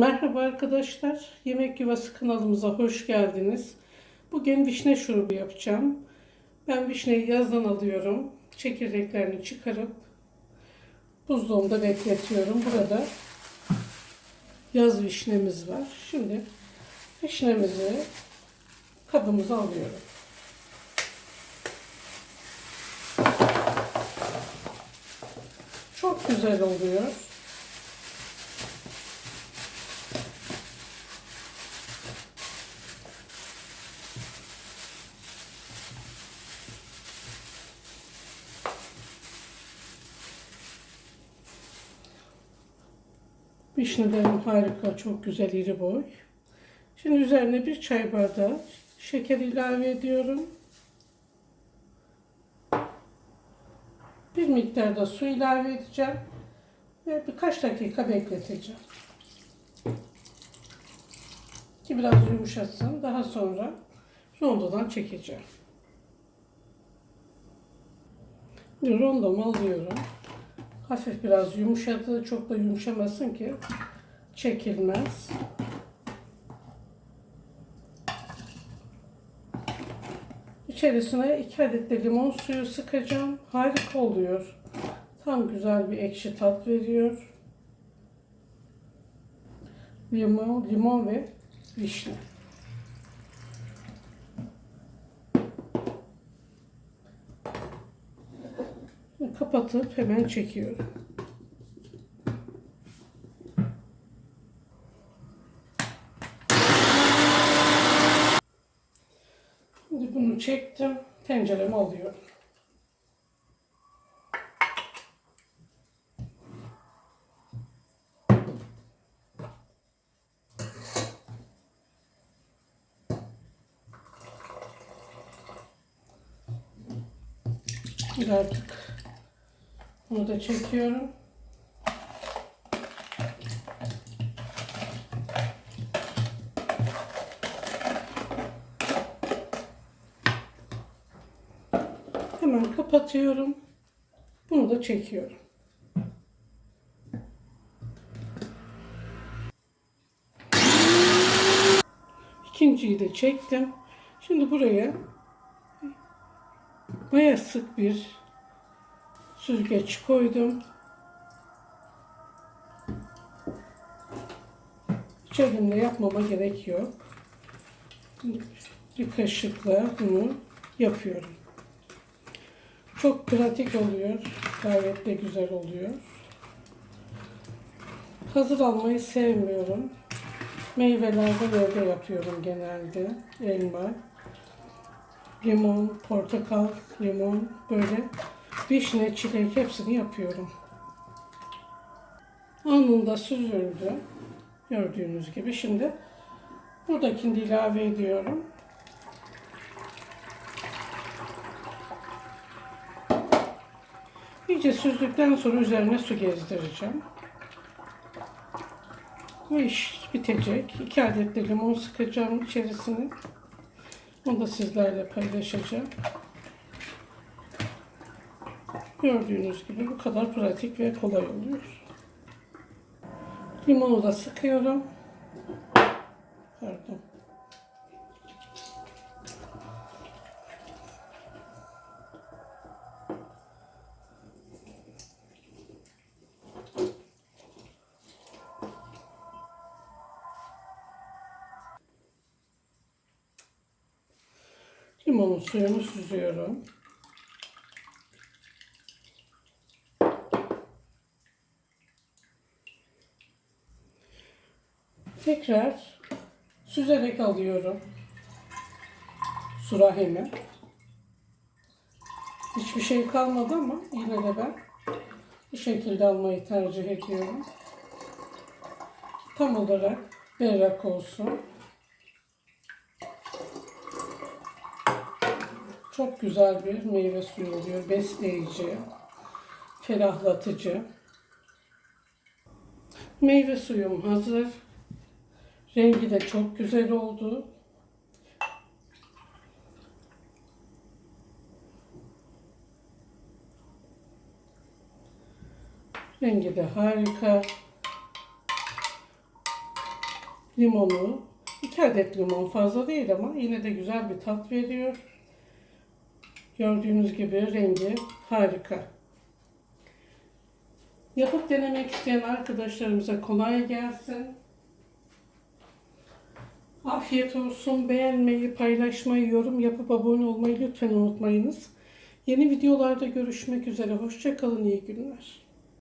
Merhaba arkadaşlar. Yemek Yuvası kanalımıza hoş geldiniz. Bugün vişne şurubu yapacağım. Ben vişneyi yazdan alıyorum. Çekirdeklerini çıkarıp buzdolabında bekletiyorum. Burada yaz vişnemiz var. Şimdi vişnemizi kabımıza alıyorum. Çok güzel oluyor. Vişnelerim harika, çok güzel iri boy. Şimdi üzerine bir çay bardağı şeker ilave ediyorum. Bir miktar da su ilave edeceğim. Ve birkaç dakika bekleteceğim. Ki biraz yumuşasın. Daha sonra rondodan çekeceğim. Rondomu alıyorum. Hafif biraz yumuşadı. Çok da yumuşamasın ki çekilmez. İçerisine 2 adet de limon suyu sıkacağım. Harika oluyor. Tam güzel bir ekşi tat veriyor. Limon, limon ve vişne. Kapatıp hemen çekiyorum. Şimdi bunu çektim. Tencereme alıyorum. Şimdi artık bunu da çekiyorum. Hemen kapatıyorum. Bunu da çekiyorum. İkinciyi de çektim. Şimdi buraya baya sık bir süzgeç koydum. Elimle yapmama gerek yok. Bir kaşıkla bunu yapıyorum. Çok pratik oluyor. Gayet de güzel oluyor. Hazır almayı sevmiyorum. Meyvelerden evde yapıyorum genelde. Elma, limon, portakal, limon böyle vişne, çilek hepsini yapıyorum. Anında süzüldü. Gördüğünüz gibi. Şimdi buradakini de ilave ediyorum. İyice süzdükten sonra üzerine su gezdireceğim. Bu iş bitecek. 2 adet de limon sıkacağım içerisine. Onu da sizlerle paylaşacağım. Gördüğünüz gibi bu kadar pratik ve kolay oluyor. Limonu da sıkıyorum. Pardon. Limonun suyunu süzüyorum. Tekrar süzerek alıyorum. Surahimi. Hiçbir şey kalmadı ama yine de ben bu şekilde almayı tercih ediyorum. Tam olarak berrak olsun. Çok güzel bir meyve suyu oluyor. Besleyici, ferahlatıcı. Meyve suyum hazır. Rengi de çok güzel oldu. Rengi de harika. limonu. 2 adet limon fazla değil ama yine de güzel bir tat veriyor. Gördüğünüz gibi rengi harika. Yapıp denemek isteyen arkadaşlarımıza kolay gelsin. Afiyet olsun. Beğenmeyi, paylaşmayı, yorum yapıp abone olmayı lütfen unutmayınız. Yeni videolarda görüşmek üzere. Hoşçakalın. iyi günler.